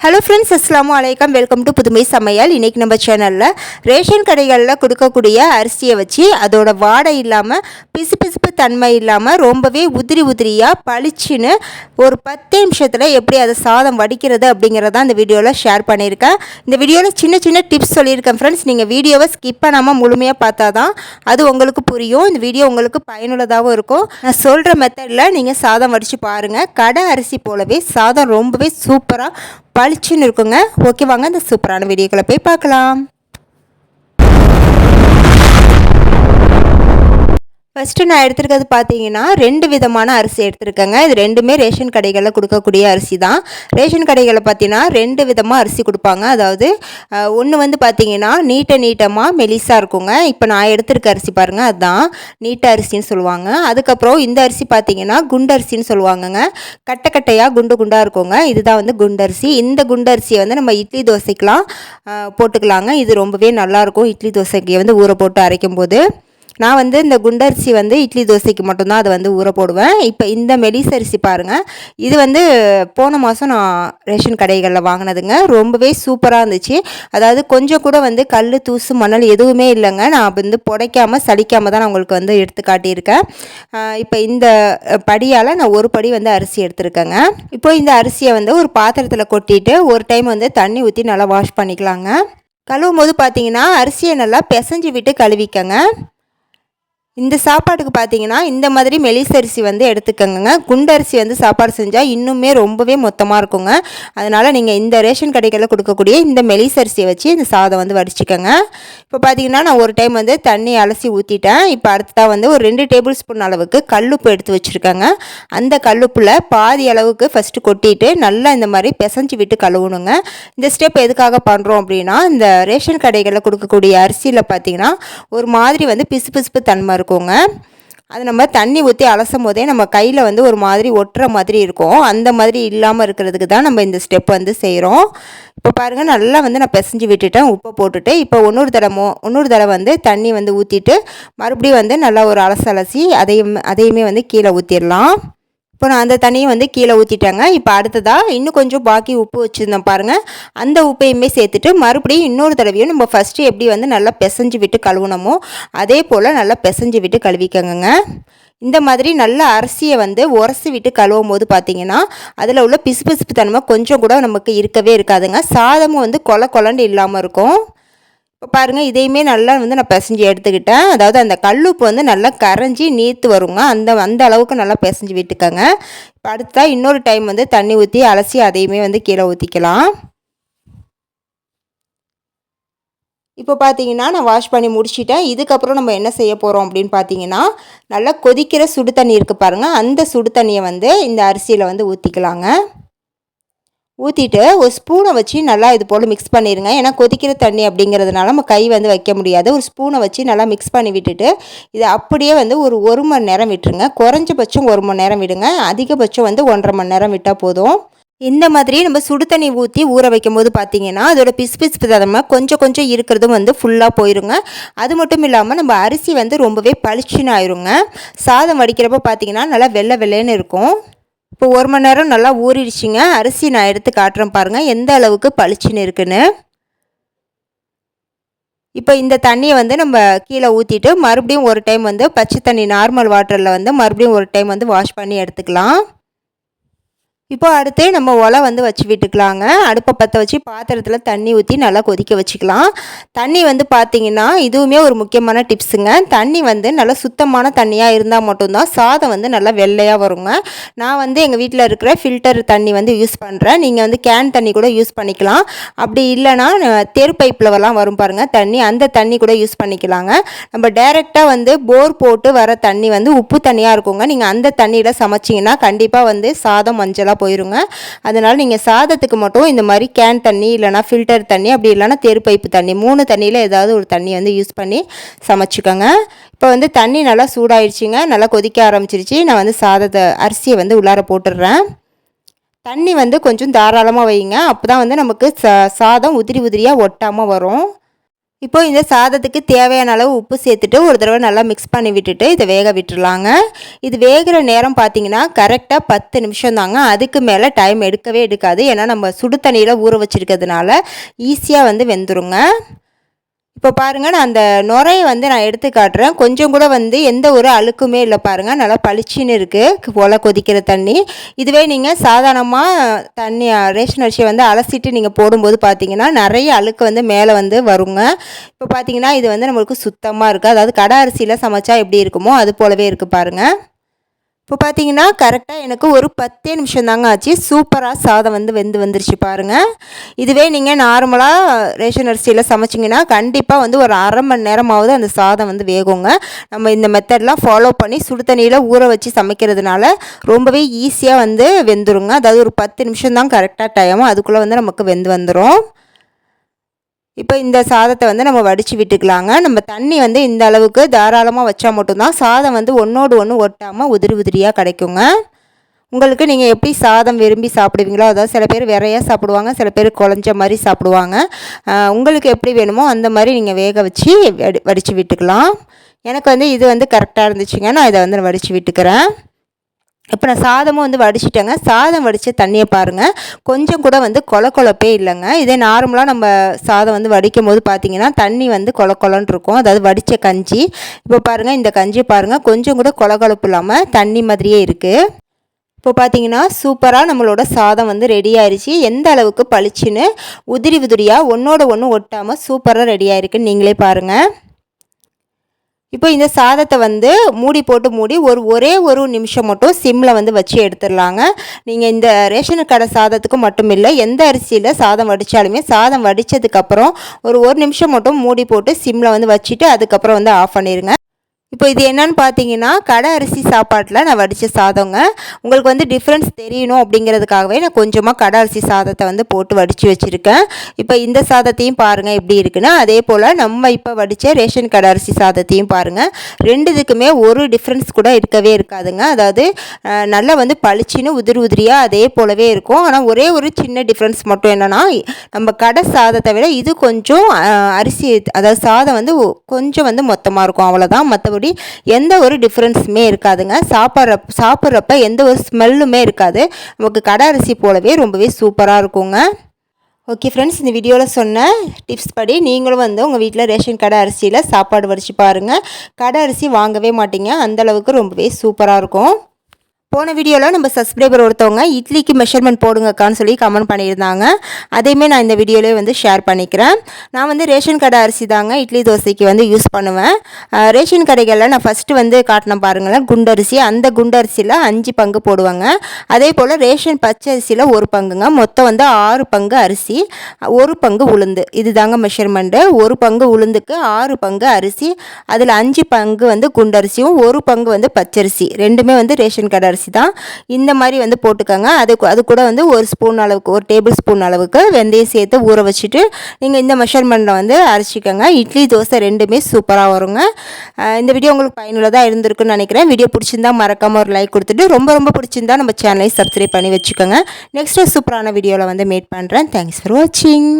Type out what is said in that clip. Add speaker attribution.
Speaker 1: Hello friends அஸ்லாமு அலைக்கம் welcome to புதுமை சமையல் இன்றைக்கி நம்ம சேனலில் ரேஷன் கடைகளில் கொடுக்கக்கூடிய அரிசியை வச்சு அதோட வாடை இல்லாமல் பிசு பிசுப்பு தன்மை இல்லாமல் ரொம்பவே உதிரி உதிரியாக பளிச்சுன்னு ஒரு பத்து நிமிஷத்தில் எப்படி அதை சாதம் வடிக்கிறது அப்படிங்கிறத இந்த வீடியோவில் ஷேர் பண்ணியிருக்கேன். இந்த வீடியோவில் சின்ன சின்ன டிப்ஸ் சொல்லியிருக்கேன் ஃப்ரெண்ட்ஸ் நீங்கள் வீடியோவை ஸ்கிப் பண்ணாமல் முழுமையாக பார்த்தா தான் அது உங்களுக்கு புரியும். இந்த வீடியோ உங்களுக்கு பயனுள்ளதாகவும் இருக்கும். நான் சொல்கிற மெத்தடில் நீங்கள் சாதம் வடித்து பாருங்கள் கடை அரிசி போலவே சாதம் ரொம்பவே சூப்பராக பளிச்சுன்னு இருக்குங்க. ஓகே வாங்க இந்த சூப்பரான வீடியோக்களை போய் பார்க்கலாம். ஃபஸ்ட்டு நான் எடுத்துருக்கிறது பார்த்தீங்கன்னா ரெண்டு விதமான அரிசி எடுத்திருக்கேங்க. இது ரெண்டுமே ரேஷன் கடைகளில் கொடுக்கக்கூடிய அரிசி தான். ரேஷன் கடைகளில் பார்த்தீங்கன்னா ரெண்டு விதமாக அரிசி கொடுப்பாங்க. அதாவது ஒன்று வந்து பார்த்தீங்கன்னா நீட்ட நீட்டமாக மெலிசாக இருக்குங்க. இப்போ நான் எடுத்திருக்க அரிசி பாருங்கள் அதுதான் நீட்ட அரிசின்னு சொல்லுவாங்க. அதுக்கப்புறம் இந்த அரிசி பார்த்தீங்கன்னா குண்டரிசின்னு சொல்லுவாங்கங்க. கட்டை கட்டையாக குண்டு குண்டாக இருக்குங்க. இதுதான் வந்து குண்டரிசி இந்த குண்டரிசியை வந்து நம்ம இட்லி தோசைக்கெலாம் போட்டுக்கலாங்க. இது ரொம்பவே நல்லாயிருக்கும் இட்லி தோசைக்கு வந்து ஊற போட்டு அரைக்கும் போது நான் வந்து இந்த குண்டரிசி வந்து இட்லி தோசைக்கு மட்டும்தான் அதை வந்து ஊற போடுவேன். இப்போ இந்த மெலிஸ் அரிசி பாருங்கள் இது வந்து போன மாதம் நான் ரேஷன் கடைகளில் வாங்கினதுங்க. ரொம்பவே சூப்பராக இருந்துச்சு. அதாவது கொஞ்சம் கூட வந்து கல் தூசு மணல் எதுவுமே இல்லைங்க. நான் வந்து புடைக்காமல் சலிக்காமல் தான் நான் உங்களுக்கு வந்து எடுத்து காட்டியிருக்கேன். இப்போ இந்த படியால் நான் ஒரு படி வந்து அரிசி எடுத்திருக்கேங்க. இப்போ இந்த அரிசியை வந்து ஒரு பாத்திரத்தில் கொட்டிட்டு ஒரு டைம் வந்து தண்ணி ஊற்றி நல்லா வாஷ் பண்ணிக்கலாங்க. கழுவும் போது பார்த்தீங்கன்னா அரிசியை நல்லா பிசைஞ்சு விட்டு கழுவிக்கங்க. இந்த சாப்பாட்டுக்கு பார்த்தீங்கன்னா இந்த மாதிரி மெலிசரிசி வந்து எடுத்துக்கோங்க குண்டரிசி வந்து சாப்பாடு செஞ்சால் இன்னுமே ரொம்பவே மொத்தமாக இருக்குங்க. அதனால் நீங்கள் இந்த ரேஷன் கடைகளில் கொடுக்கக்கூடிய இந்த மெலிசரிசியை வச்சு இந்த சாதம் வந்து வடிச்சிக்கோங்க. இப்போ பார்த்தீங்கன்னா நான் ஒரு டைம் வந்து தண்ணி அலசி ஊற்றிட்டேன் இப்போ அடுத்ததாக வந்து ஒரு ரெண்டு டேபிள் ஸ்பூன் அளவுக்கு கல்லுப்பு எடுத்து வச்சுருக்கேங்க. அந்த கல்லுப்பில் பாதி அளவுக்கு ஃபஸ்ட்டு கொட்டிட்டு நல்லா இந்த மாதிரி பிசைஞ்சு விட்டு கழுவணுங்க. இந்த ஸ்டெப் எதுக்காக பண்ணுறோம் அப்படின்னா இந்த ரேஷன் கடைகளில் கொடுக்கக்கூடிய அரிசியில் பார்த்தீங்கன்னா ஒரு மாதிரி வந்து பிசு பிசுப்பு தன்மை இருக்கும். இருக்குங்க அது நம்ம தண்ணி ஊற்றி அலசும் போதே நம்ம கையில் வந்து ஒரு மாதிரி ஒட்டுற மாதிரி இருக்கும். அந்த மாதிரி இல்லாமல் இருக்கிறதுக்கு தான் நம்ம இந்த ஸ்டெப் வந்து செய்கிறோம் இப்போ பாருங்கள் நல்லா வந்து நான் பிசைஞ்சு விட்டுட்டேன். உப்பை போட்டுட்டு இப்போ இன்னொரு தடவை இன்னொரு தடவை வந்து தண்ணி வந்து ஊற்றிட்டு மறுபடியும் வந்து நல்லா ஒரு அலசி அலசி அதையும் அதையுமே வந்து கீழே ஊற்றிடலாம் இப்போ நான் அந்த தண்ணியை வந்து கீழே ஊற்றிட்டேங்க இப்போ அடுத்ததாக இன்னும் கொஞ்சம் பாக்கி உப்பு வச்சுருந்தேன் பாருங்கள் அந்த உப்பையுமே சேர்த்துட்டு மறுபடியும் இன்னொரு தடவையும் நம்ம ஃபஸ்ட்டு எப்படி வந்து நல்லா பிசைஞ்சு விட்டு கழுவுனமோ அதே போல் நல்லா பிசைஞ்சு விட்டு கழுவிக்கங்க இந்த மாதிரி நல்ல அரிசியை வந்து உரசி விட்டு கழுவும் போது பார்த்தீங்கன்னா அதில் உள்ள பிசு பிசுப்பு தன்மை கொஞ்சம் கூட நமக்கு இருக்கவே இருக்காதுங்க. சாதமும் வந்து கொல கொலண்டு இல்லாமல் இருக்கும். இப்போ பாருங்கள் இதையுமே நல்லா வந்து நான் பிசைஞ்சு எடுத்துக்கிட்டேன். அதாவது அந்த கல்லுப்பு வந்து நல்லா கரைஞ்சி நீத்து வருங்க. அந்த அந்த அளவுக்கு நல்லா பிசைஞ்சு விட்டுக்கோங்க. இப்போ அடுத்தா இன்னொரு டைம் வந்து தண்ணி ஊற்றி அலசி அதையுமே வந்து கீழே ஊற்றிக்கலாம் இப்போ பார்த்தீங்கன்னா நான் வாஷ் பண்ணி முடிச்சிட்டேன். இதுக்கப்புறம் நம்ம என்ன செய்ய போகிறோம் அப்படின்னு பார்த்தீங்கன்னா நல்லா கொதிக்கிற சுடு தண்ணி இருக்குது பாருங்கள் அந்த சுடு தண்ணியை வந்து இந்த அரிசியில் வந்து ஊற்றிக்கலாங்க ஊற்றிட்டு ஒரு ஸ்பூனை வச்சு நல்லா இது போல் மிக்ஸ் பண்ணிடுங்க ஏன்னா கொதிக்கிற தண்ணி அப்படிங்கிறதுனால நம்ம கை வந்து வைக்க முடியாது. ஒரு ஸ்பூனை வச்சு நல்லா மிக்ஸ் பண்ணி விட்டுட்டு இதை அப்படியே வந்து ஒரு ஒரு மணி நேரம் விட்டுருங்க. குறைஞ்சபட்சம் ஒரு மணி நேரம் விடுங்க. அதிகபட்சம் வந்து ஒன்றரை மணி நேரம் விட்டால் போதும். இந்த மாதிரி நம்ம சுடு தண்ணி ஊற்றி ஊற வைக்கும் போது பார்த்தீங்கன்னா அதோட பிசு பிசு தன்மை கொஞ்சம் கொஞ்சம் இருக்கிறதும் வந்து ஃபுல்லாக போயிருங்க. அது மட்டும் இல்லாமல் நம்ம அரிசி வந்து ரொம்பவே பளிச்சுன்னு ஆயிருங்க. சாதம் வடிக்கிறப்ப பார்த்தீங்கன்னா நல்லா வெள்ளை வெள்ளைன்னு இருக்கும். இப்போ ஒரு மணி நேரம் நல்லா ஊறிடுச்சிங்க. அரிசி நான் எடுத்து காட்டுறேன் பாருங்கள் எந்த அளவுக்கு பளிச்சுன்னு இருக்குன்னு. இப்போ இந்த தண்ணியை வந்து நம்ம கீழே ஊற்றிட்டு மறுபடியும் ஒரு டைம் வந்து பச்சை தண்ணி நார்மல் வாட்டரில் வந்து மறுபடியும் ஒரு டைம் வந்து வாஷ் பண்ணி எடுத்துக்கலாம். இப்போ அடுத்து நம்ம ஒலை வந்து வச்சு விட்டுக்கலாங்க. அடுப்பை பற்ற வச்சு பாத்திரத்தில் தண்ணி ஊற்றி நல்லா கொதிக்க வச்சுக்கலாம். தண்ணி வந்து பார்த்திங்கன்னா இதுவுமே ஒரு முக்கியமான டிப்ஸுங்க. தண்ணி வந்து நல்லா சுத்தமான தண்ணியாக இருந்தால் மட்டும்தான் சாதம் வந்து நல்லா வெள்ளையாக வருங்க. நான் வந்து எங்கள் வீட்டில் இருக்கிற ஃபில்டர் தண்ணி வந்து யூஸ் பண்ணுறேன் நீங்கள் வந்து கேன் தண்ணி கூட யூஸ் பண்ணிக்கலாம். அப்படி இல்லைனா தெரு பைப்பில்வெல்லாம் வரும் பாருங்கள் தண்ணி அந்த தண்ணி கூட யூஸ் பண்ணிக்கலாங்க. நம்ம டைரெக்டாக வந்து போர் போட்டு வர தண்ணி வந்து உப்பு தண்ணியாக இருக்குங்க. நீங்கள் அந்த தண்ணியில் சமைச்சிங்கன்னா கண்டிப்பாக வந்து சாதம் மஞ்சளாக போயிருங்க. அதனால் நீங்கள் சாதத்துக்கு மட்டும் இந்த மாதிரி கேன் தண்ணி இல்லைனா ஃபில்டர் தண்ணி அப்படி இல்லைனா தெரு பைப்பு தண்ணி மூணு தண்ணியில் ஏதாவது ஒரு தண்ணி வந்து யூஸ் பண்ணி சமைச்சிக்கோங்க. இப்போ வந்து தண்ணி நல்லா சூடாயிடுச்சிங்க நல்லா கொதிக்க ஆரம்பிச்சிருச்சு. நான் வந்து சாதத்தை அரிசியை வந்து உள்ளார போட்டுடுறேன். தண்ணி வந்து கொஞ்சம் தாராளமாக வைங்க. அப்போ தான் வந்து நமக்கு சா சாதம் உதிரி உதிரியாக ஒட்டாமல் வரும். இப்போ இந்த சாதத்துக்கு தேவையான அளவு உப்பு சேர்த்துட்டு ஒரு தடவை நல்லா மிக்ஸ் பண்ணி விட்டுட்டு இதை வேக விட்டுருலாங்க இது வேகிற நேரம் பார்த்தீங்கன்னா கரெக்டாக பத்து நிமிஷம் தாங்க. அதுக்கு மேலே டைம் எடுக்கவே எடுக்காது. ஏன்னா நம்ம சுடு தண்ணியில் ஊற வச்சுருக்கிறதுனால ஈஸியாக வந்து வெந்துருங்க. இப்போ பாருங்கள் நான் அந்த நுரையை வந்து நான் எடுத்து காட்டுறேன். கொஞ்சம் கூட வந்து எந்த ஒரு அழுக்குமே இல்லை பாருங்கள் நல்லா பளிச்சின்னு இருக்குது ஒலை கொதிக்கிற தண்ணி. இதுவே நீங்கள் சாதாரணமாக தண்ணி ரேஷன் அரிசியை வந்து அலசிட்டு நீங்கள் போடும்போது பார்த்தீங்கன்னா நிறைய அழுக்கு வந்து மேலே வந்து வருங்க. இப்போ பார்த்தீங்கன்னா இது வந்து நம்மளுக்கு சுத்தமாக இருக்குது அதாவது கடை அரிசியில் சமைச்சா எப்படி இருக்குமோ அது போலவே இருக்குது பாருங்கள் இப்போ பார்த்தீங்கன்னா கரெக்டாக எனக்கு ஒரு பத்தே நிமிஷம் தாங்க ஆச்சு. சூப்பராக சாதம் வந்து வெந்து வந்துருச்சு பாருங்கள் இதுவே நீங்கள் நார்மலாக ரேஷன் அரிசியில் சமைச்சிங்கன்னா கண்டிப்பாக வந்து ஒரு அரை மணி நேரமாவது அந்த சாதம் வந்து வேகுங்க. நம்ம இந்த மெத்தட்லாம் ஃபாலோ பண்ணி சுடு தண்ணியில் ஊற வச்சு சமைக்கிறதுனால ரொம்பவே ஈஸியாக வந்து வெந்துருங்க. அதாவது ஒரு பத்து நிமிஷம் தான் கரெக்டாக டைம் அதுக்குள்ளே வந்து நமக்கு வெந்து வந்துடும் இப்போ இந்த சாதத்தை வந்து நம்ம வடித்து விட்டுக்கலாங்க. நம்ம தண்ணி வந்து இந்த அளவுக்கு தாராளமாக வச்சால் மட்டும்தான் சாதம் வந்து ஒன்றோடு ஒன்று ஒட்டாமல் உதிரி உதிரியாக கிடைக்குங்க. உங்களுக்கு நீங்கள் எப்படி சாதம் விரும்பி சாப்பிடுவீங்களோ அதாவது சில பேர் விரையாக சாப்பிடுவாங்க சில பேர் குழஞ்ச மாதிரி சாப்பிடுவாங்க. உங்களுக்கு எப்படி வேணுமோ அந்த மாதிரி நீங்கள் வேக வச்சு வடி வடித்து விட்டுக்கலாம். எனக்கு வந்து இது வந்து கரெக்டாக இருந்துச்சுங்க. நான் இதை வந்து வடித்து விட்டுக்கிறேன். இப்போ நான் சாதமும் வந்து வடிச்சிட்டேங்க. சாதம் வடித்த தண்ணியை பாருங்கள் கொஞ்சம் கூட வந்து கொல கொலப்பே இல்லைங்க. இதே நார்மலாக நம்ம சாதம் வந்து வடிக்கும் போது பார்த்திங்கன்னா தண்ணி வந்து கொல கொலன்னு இருக்கும். அதாவது வடித்த கஞ்சி. இப்போ பாருங்கள் இந்த கஞ்சி பாருங்கள் கொஞ்சம் கூட கொல கொலப்பு இல்லாமல் தண்ணி மாதிரியே இருக்குது இப்போ பார்த்தீங்கன்னா சூப்பராக நம்மளோட சாதம் வந்து ரெடி ஆயிடுச்சு எந்த அளவுக்கு பளிச்சுன்னு உதிரி உதிரியாக ஒன்றோட ஒன்று ஒட்டாமல் சூப்பராக ரெடி ஆயிருக்குன்னு நீங்களே பாருங்கள் இப்போ இந்த சாதத்தை வந்து மூடி போட்டு மூடி ஒரு ஒரே ஒரு நிமிஷம் மட்டும் சிம்மில் வந்து வச்சு எடுத்துடலாங்க. நீங்கள் இந்த ரேஷன் கடை சாதத்துக்கு மட்டும் இல்லை எந்த அரிசியில் சாதம் வடித்தாலுமே சாதம் வடித்ததுக்கப்புறம் ஒரு ஒரு நிமிஷம் மட்டும் மூடி போட்டு சிம்மில் வந்து வச்சுட்டு அதுக்கப்புறம் வந்து ஆஃப் பண்ணிடுங்க இப்போ இது என்னன்னு பார்த்தீங்கன்னா கடை அரிசி சாப்பாட்டில் நான் வடித்த சாதங்க. உங்களுக்கு வந்து டிஃப்ரென்ஸ் தெரியணும் அப்படிங்கிறதுக்காகவே நான் கொஞ்சமாக கடை அரிசி சாதத்தை வந்து போட்டு வடித்து வச்சுருக்கேன். இப்போ இந்த சாதத்தையும் பாருங்கள் எப்படி இருக்குன்னா அதே போல் நம்ம இப்போ வடித்த ரேஷன் கடை அரிசி சாதத்தையும் பாருங்கள் ரெண்டு இதுக்குமே ஒரு டிஃப்ரென்ஸ் கூட இருக்கவே இருக்காதுங்க. அதாவது நல்லா வந்து பளிச்சின்னு உதிரி உதிரியாக அதே போலவே இருக்கும். ஆனால் ஒரே ஒரு சின்ன டிஃப்ரென்ஸ் மட்டும் என்னென்னா நம்ம கடை சாதத்தை விட இது கொஞ்சம் அரிசி அதாவது சாதம் வந்து கொஞ்சம் வந்து மொத்தமாக இருக்கும். அவ்வளோதான் மற்றபடி மற்றபடி எந்த ஒரு டிஃப்ரென்ஸுமே இருக்காதுங்க. சாப்பிட்ற சாப்பிட்றப்ப எந்த ஒரு ஸ்மெல்லுமே இருக்காது. நமக்கு கடை அரிசி போலவே ரொம்பவே சூப்பராக இருக்குங்க. ஓகே ஃப்ரெண்ட்ஸ் இந்த வீடியோவில் சொன்ன டிப்ஸ் படி நீங்களும் வந்து உங்கள் வீட்டில் ரேஷன் கடை அரிசியில் சாப்பாடு வடித்து பாருங்கள் கடை அரிசி வாங்கவே மாட்டீங்க. அந்தளவுக்கு ரொம்பவே சூப்பராக இருக்கும். போன வீடியோவில் நம்ம சப்ஸ்கிரைபர் ஒருத்தவங்க இட்லிக்கு மெஷர்மெண்ட் போடுங்கக்கான்னு சொல்லி கமெண்ட் பண்ணியிருந்தாங்க. அதையுமே நான் இந்த வீடியோவிலே வந்து ஷேர் பண்ணிக்கிறேன். நான் வந்து ரேஷன் கடை அரிசி தாங்க இட்லி தோசைக்கு வந்து யூஸ் பண்ணுவேன். ரேஷன் கடைகளில் நான் ஃபஸ்ட்டு வந்து காட்டின பாருங்களேன். குண்டரிசி. அந்த குண்டரிசியில் அஞ்சு பங்கு போடுவாங்க. அதே போல் ரேஷன் பச்சை அரிசியில் ஒரு பங்குங்க. மொத்தம் வந்து ஆறு பங்கு அரிசி ஒரு பங்கு உளுந்து. இது தாங்க மெஷர்மெண்ட்டு ஒரு பங்கு உளுந்துக்கு ஆறு பங்கு அரிசி. அதில் அஞ்சு பங்கு வந்து குண்டரிசியும் ஒரு பங்கு வந்து பச்சரிசி. ரெண்டுமே வந்து ரேஷன் கடை அரிசி தான். இந்த மாதிரி வந்து போட்டுக்கோங்க. அது அது கூட வந்து ஒரு ஸ்பூன் அளவுக்கு ஒரு டேபிள் ஸ்பூன் அளவுக்கு வெந்தயம் சேர்த்து ஊற வச்சுட்டு நீங்கள் இந்த மெஷர்மெண்ட்டில் வந்து அரைச்சிக்கோங்க. இட்லி தோசை ரெண்டுமே சூப்பராக வருங்க. இந்த வீடியோ உங்களுக்கு பயனுள்ளதாக இருந்திருக்குன்னு நினைக்கிறேன். வீடியோ பிடிச்சிருந்தா மறக்காமல் ஒரு லைக் கொடுத்துட்டு ரொம்ப ரொம்ப பிடிச்சிருந்தா நம்ம சேனலை சப்ஸ்கிரைப் பண்ணி வச்சுக்கோங்க. நெக்ஸ்ட்டு சூப்பரான வீடியோவில் வந்து மீட் பண்ணுறேன் தேங்க்ஸ் ஃபார் வாட்சிங்